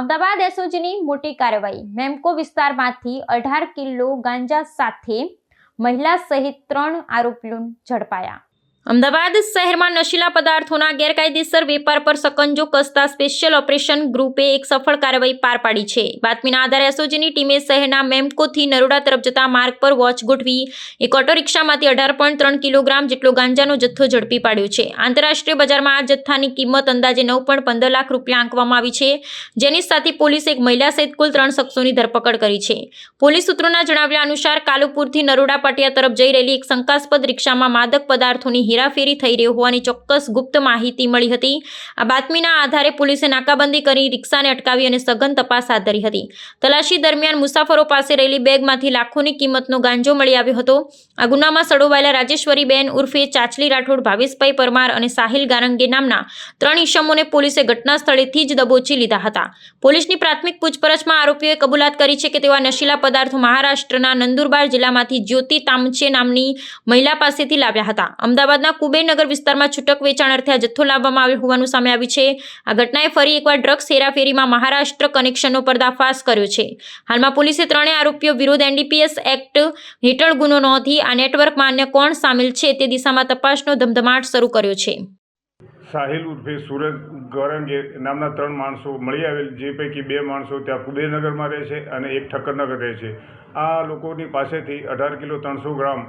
અમદાવાદ એસઓજીની મોટી કાર્યવાહી. મેમકો વિસ્તારમાંથી અઢાર કિલો ગાંજા સાથે મહિલા સહિત ત્રણ આરોપીઓ ઝડપાયા. અમદાવાદ શહેરમાં નશીલા પદાર્થોના ગેરકાયદેસર વેપાર પર સકંજો કસતા સ્પેશિયલ ઓપરેશન ગ્રુપે એક સફળ કાર્યવાહી પાર પાડી છે. બાતમીના આધારે એસઓજીની ટીમે શહેરના મેમકોથી નરોડા તરફ જતા માર્ગ પર વોચ ગોઠવી એક ઓટો રિક્ષામાંથી અઢાર પોઈન્ટ ત્રણ કિલોગ્રામ જેટલો ગાંજાનો જથ્થો ઝડપી પાડ્યો છે. આંતરરાષ્ટ્રીય બજારમાં આ જથ્થાની કિંમત અંદાજે નવ પોઈન્ટ પંદર લાખ રૂપિયા આંકવામાં આવી છે. જેની સાથે પોલીસે એક મહિલા સહિત કુલ ત્રણ શખ્સોની ધરપકડ કરી છે. પોલીસ સૂત્રોના જણાવ્યા અનુસાર કાલુપુરથી નરોડા પાટિયા તરફ જઈ રહેલી એક શંકાસ્પદ રિક્ષામાં માદક પદાર્થોની હેરાફેરી થઈ રહી હોવાની ચોક્કસ ગુપ્ત માહિતી મળી હતી. આ બાતમીના આધારે પોલીસે નાકાબંધી કરી રિક્ષાને અટકાવી અને સઘન તપાસ હાથ ધરી હતી. તલાશી દરમિયાન મુસાફરો પાસે રહેલી બેગમાંથી લાખોની કિંમતનો ગાંજો મળી આવ્યો હતો. આ ગુનામાં સડોવાયેલા રાજેશ્વરીબેન ઉર્ફે ચાચલી રાઠોડ, ભાવેશભાઈ પરમાર અને સાહિલ ગારંગે નામના ત્રણ ઈસમોને પોલીસે ઘટના સ્થળેથી જ દબોચી લીધા હતા. પોલીસની પ્રાથમિક પૂછપરછમાં આરોપીઓએ કબૂલાત કરી છે કે તેઓ નશીલા પદાર્થો મહારાષ્ટ્રના નંદુરબાર જિલ્લામાંથી જ્યોતિ તામચે નામની મહિલા પાસેથી લાવ્યા હતા. અમદાવાદના કુબેરનગર વિસ્તારમાં છૂટક વેચાણ અર્થે આ જથ્થો લાવવામાં આવ્યો હોવાનું સામે આવ્યું છે. આ ઘટનાએ ફરી એકવાર ડ્રગ્સ હેરાફેરીમાં મહારાષ્ટ્ર કનેક્શનનો પર્દાફાશ કર્યો છે. હાલમાં પોલીસે ત્રણેય આરોપીઓ વિરુદ્ધ એનડીપીએસ એક્ટ હેઠળ ગુનો નોંધી આ નેટવર્કમાં અન્ય કોણ સામેલ છે તે દિશામાં તપાસનો ધમધમાટ શરૂ કર્યો છે. સાહિલ ઉર્ફે સુરજ ગોરંગે નામના ત્રણ માણસો મળી આવેલ, જે પૈકી બે માણસો ત્યાં કુબેરનગરમાં રહે છે અને એક ઠક્કરનગર રહે છે. આ લોકોની પાસેથી અઢાર કિલો ત્રણસો ગ્રામ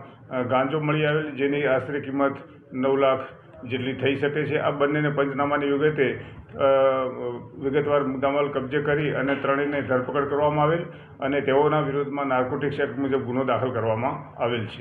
ગાંજો મળી આવેલ, જેની આશરે કિંમત નવ લાખ જેટલી થઈ શકે છે. આ બંનેને પંચનામાની વિગતે વિગતવાર મુદ્દામાલ કબજે કરી અને ત્રણેયને ધરપકડ કરવામાં આવેલ અને તેઓના વિરોધમાં નાર્કોટિક્સ એક્ટ મુજબ ગુનો દાખલ કરવામાં આવેલ છે.